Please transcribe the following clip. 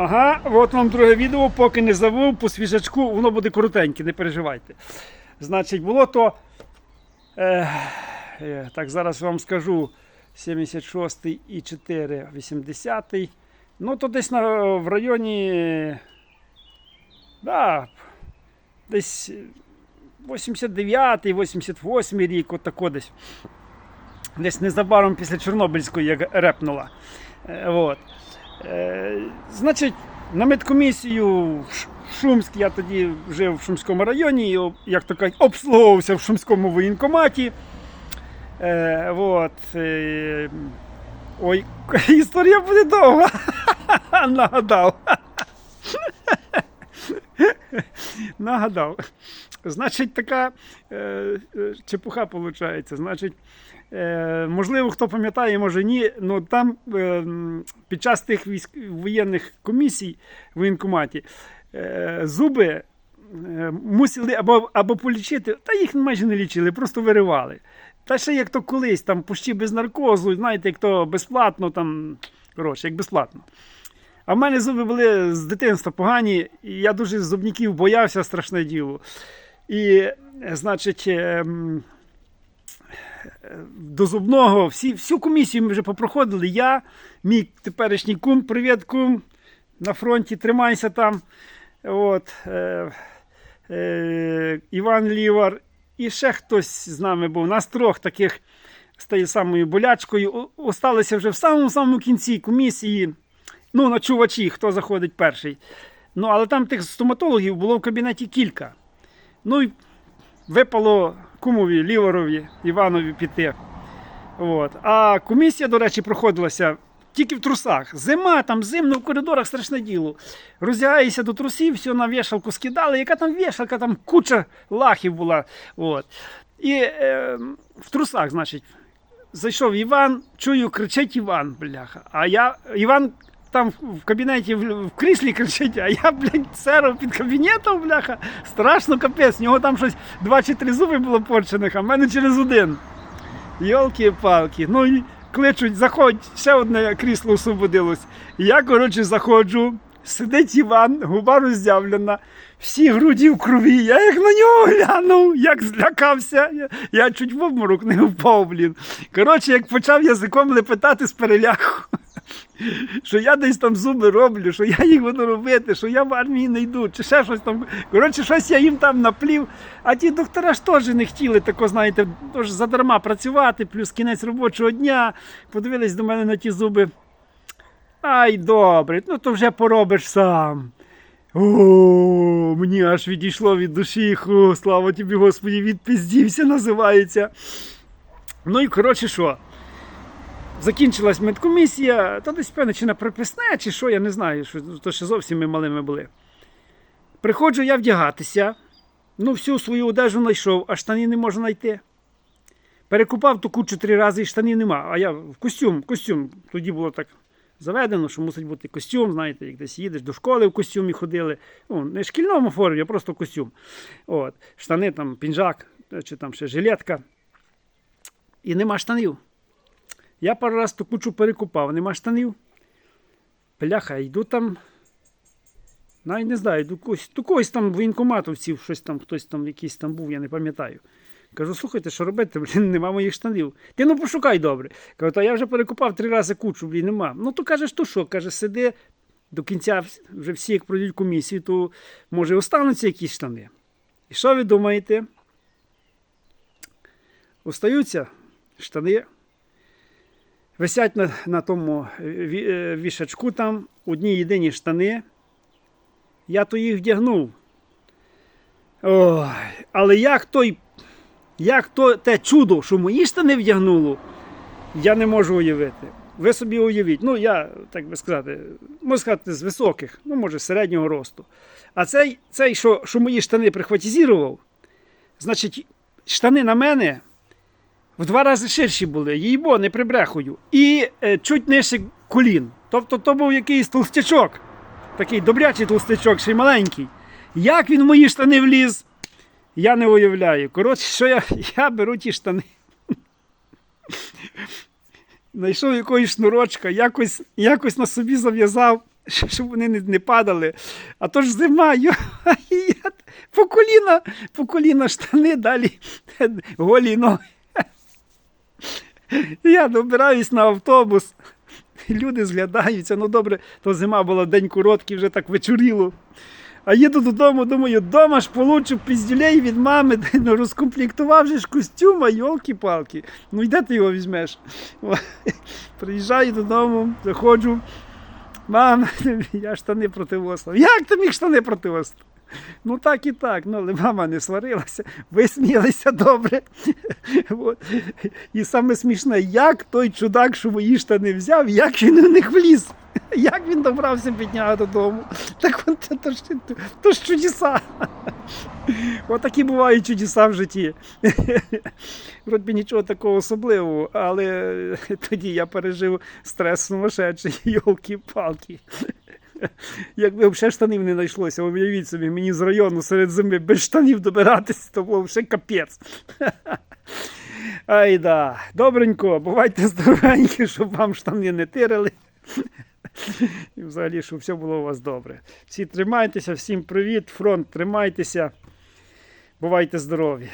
Ага, от вам друге відео, поки не забув, по свіжачку, воно буде коротеньке, не переживайте. Значить, було то. Е, е, так, зараз вам скажу 76 і 4, 80. Ну, то десь на, в районі. Да, десь 89, 88 рік, от тако десь. Десь незабаром після Чорнобильської як репнула. Е, от. Е, значить, на медкомісію в Шумськ, я тоді жив в Шумському районі, і, як то кажуть, обслуговувався в Шумському воєнкоматі. Е, от, е, ой, історія буде довга. Нагадав. Нагадав. Значить, така е, е, чепуха виходить. Значить, е, можливо, хто пам'ятає, може ні. Ну там е, під час тих військ, воєнних комісій в воєнкоматі е, зуби е, мусили або, або полічити, та їх майже не лічили, просто виривали. Та ще як то колись, там почти без наркозу, знаєте, як то безплатно, там, коротше, як безплатно. А в мене зуби були з дитинства погані, і я дуже зубників боявся, страшне діло. І, е, значить, ем, е, до зубного всі, всю комісію ми вже попроходили. Я, мій теперішній кум, привіт, кум, на фронті, тримайся там. От, е, е, Іван Лівар. І ще хтось з нами був. Нас трьох таких з тією самою болячкою. Осталися вже в самому самому кінці комісії. Ну, ночувачі, хто заходить перший. Ну, але там тих стоматологів було в кабінеті кілька. Ну і випало кумові, ліворові, Іванові піти. От. А комісія, до речі, проходилася тільки в трусах. Зима, там зимно в коридорах страшне діло. Роздягаєшся до трусів, все на вішалку скидали. Яка там вішалка, там куча лахів була. От. І е, в трусах, значить, зайшов Іван, чую, кричить Іван, бляха. А я, Іван там в кабінеті в, кріслі кричить, а я, блядь, серов під кабінетом, бляха. Страшно капець. В нього там щось два чи три зуби було порчених, а в мене через один. Йолки-палки. Ну і кличуть, заходь, ще одне крісло освободилось. Я, коротше, заходжу. Сидить Іван, губа роздявлена, всі груді в крові. Я як на нього глянув, як злякався. Я, я чуть в обморок не впав, блін. Коротше, як почав язиком лепетати з переляку, що я десь там зуби роблю, що я їх буду робити, що я в армії не йду, чи ще щось там. Коротше, щось я їм там наплів. А ті доктора ж теж не хотіли тако, знаєте, тож задарма працювати, плюс кінець робочого дня. Подивились до мене на ті зуби. Ай, добре, ну то вже поробиш сам. О, мені аж відійшло від душі. Ху, слава тобі, Господі, відпіздівся, називається. Ну і коротше що. Закінчилась медкомісія, та десь певне, чи на приписне, чи що, я не знаю, що, то ще зовсім ми малими були. Приходжу я вдягатися, ну всю свою одежу знайшов, а штанів не можу знайти. Перекупав ту кучу три рази і штанів нема. А я в костюм, костюм. Тоді було так заведено, що мусить бути костюм, знаєте, як десь їдеш до школи в костюмі ходили. Ну, не в шкільному формі, а просто костюм. От. Штани там, пінжак, чи там ще жилетка. І нема штанів. Я пару раз ту кучу перекупав, нема штанів. Бляха, йду там. Навіть не знаю, до когось, до когось там воєнкоматовців, щось там, хтось там якийсь там був, я не пам'ятаю. Кажу, слухайте, що робити, блін, нема моїх штанів. Ти ну пошукай добре. Кажу, та я вже перекупав три рази кучу, блін, нема. Ну то кажеш, то що? Каже, сиди до кінця, вже всі, як пройдуть комісію, то може остануться якісь штани. І що ви думаєте? Остаються штани. Висять на, на тому е, е, вішачку там одні єдині штани. Я то їх вдягнув. Ой, але як той, як то те чудо, що мої штани вдягнуло, я не можу уявити. Ви собі уявіть. Ну, я, так би сказати, можу сказати, з високих, ну, може, середнього росту. А цей, цей що, що мої штани прихватизував, значить, штани на мене в два рази ширші були, їй бо не прибрехую. І е, чуть нижче колін. Тобто то був якийсь толстячок, такий добрячий толстячок, ще й маленький. Як він в мої штани вліз, я не уявляю. Коротше, що я, я беру ті штани. Знайшов якоїсь шнурочка, якось, якось на собі зав'язав, щоб вони не, не падали. А то ж зима, йо, я по коліна, по коліна штани далі голі ноги. Я добираюсь на автобус. Люди зглядаються. Ну добре, то зима була день короткий, вже так вечоріло. А їду додому, думаю, дома ж получу піздюлей від мами, ну, розкомплектував же ж костюма, йолки-палки. Ну і де ти його візьмеш? Приїжджаю додому, заходжу. Мам, я штани противослав. Як ти міг штани противослав? Ну так і так. Ну, але мама не сварилася, висміялися добре. От. І саме смішне, як той чудак, що мої штани взяв, як він у них вліз. Як він добрався підняти додому. Так от це то ж, то ж чудеса. Отакі бувають чудеса в житті. Вроді нічого такого особливого, але тоді я пережив стрес сумасшедший, йолки-палки. Якби взагалі штанів не знайшлося, уявіть собі, мені з району серед зими без штанів добиратися, то було вже капець. Ай да. Добренько, бувайте здоровенькі, щоб вам штани не тирили. І взагалі, щоб все було у вас добре. Всі тримайтеся, всім привіт, фронт, тримайтеся. Бувайте здорові.